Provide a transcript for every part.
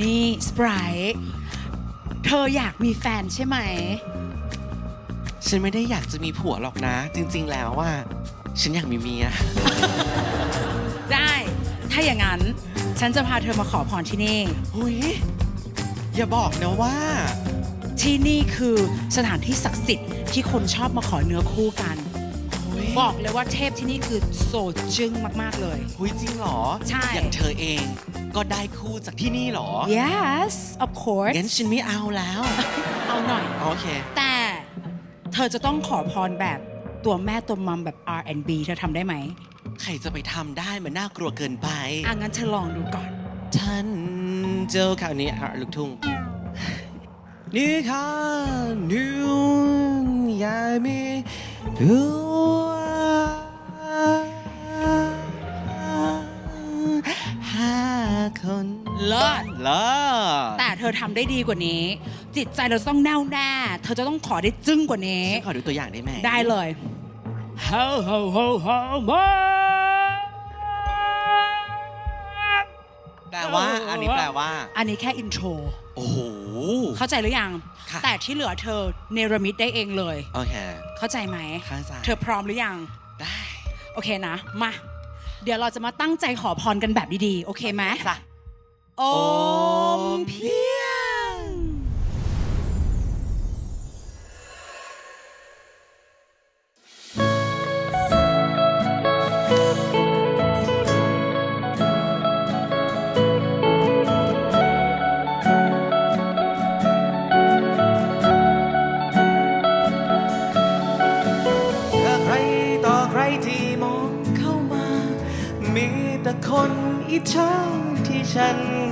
นี่สไปร์เธออยากมีแฟนใช่ไหม ฉันไม่ได้อยากจะมีผัวหรอกนะ จริง ๆ แล้วว่า ฉันอยากมีเมีย ได้ ถ้าอย่างนั้น ฉันจะพาเธอมาขอพรที่นี่ หุยอย่าบอกนะว่า ที่นี่คือสถานที่ศักดิ์สิทธิ์ที่คนชอบมาขอเนื้อคู่กัน หุยบอกเลยว่าเทพที่นี่คือโซจึ้งมาก ๆ เลย หุยจริงเหรอ ใช่ อย่างเธอเอง ก็ได้คู่จากที่นี่เหรอ yes of course งั้นฉันไม่เอาแล้ว เอาหน่อย โอเค แต่เธอจะต้องขอพรแบบตัวแม่ตัวมัมแบบ R&B เธอทำได้ไหมใครจะไปทำได้มันน่ากลัวเกินไป อะงั้นเธอลองดูก่อน ท่านเจ้าข่าวนี้อะลูกทุ่ง นี่ค่ะนิวยามีตั ลิศเลิศแต่เธอทำได้ดีกว่านี้ จิตใจเราต้องแน่วแน่ เธอจะต้องขอได้จึ้งกว่านี้ ฉันขอดูตัวอย่างได้ไหมได้เลย ho ho ho ho ho แปลว่า อันนี้แปลว่า อันนี้แค่อินโทร โอ้โห เข้าใจหรือยัง ค่ะ แต่ที่เหลือเธอเนรมิตได้เองเลย โอเคเข้าใจไหมเข้าใจเธอพร้อมหรือยัง ได้โอเคนะ มา เดี๋ยวเราจะมาตั้งใจขอพรกันแบบดีๆ โอเคไหมค่ะโอมเพียง ถ้าใครต่อใครที่มองเข้ามา มีแต่คนอิจฉาที่ฉัน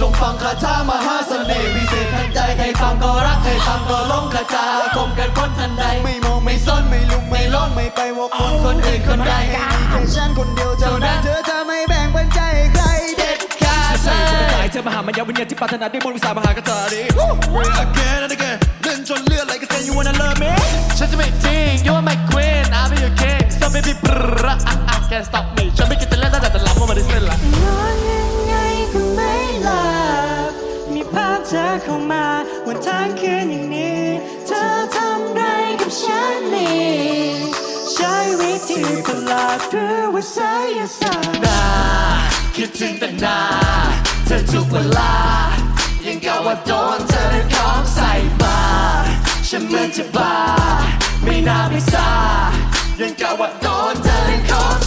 จงฟังคาถามหาเสน่ห์วิเศษทันใจใครฟังก็รักใครฟังก็หลงคาถาคมกันพ้นทันใด ไม่มองไม่ซ่อนไม่ลุกไม่ร้อนไม่ไปวกวนคนอื่นคนใดให้มีแค่ฉันคนเดียวเท่านั้นเธอจะไม่แบ่งปันใจให้ใครเด็ดขาดใส่จะไปตายเธอมหามายาวิญญาณที่ปรารถนาด้วยมนต์วิสามหากตาดี again and again เล่นจนเลือดไหลกระเซ็น You wanna love me ฉันจะไม่ทิ้ง You're my queen I'll be your king So baby brrrr ah, ah, can't stop me ฉันไม่คิดจะเล่นตั้งแต่แต่หลับว่ามันได้เส้นละนอน ธอเข้ามาวันทั้งคืนอย่างนี้ เธอทำไรกับฉันนี่ใช้วิธีประหลาดหรือว่าไสยศาสตร์นาคิดถึงแต่หนาเธอทุกเวลา ยังกับว่าโดนเธอของใส่มาฉันเหมือนจะบ้าไม่น่าไม่ซายังกับว่าโดนเธอของ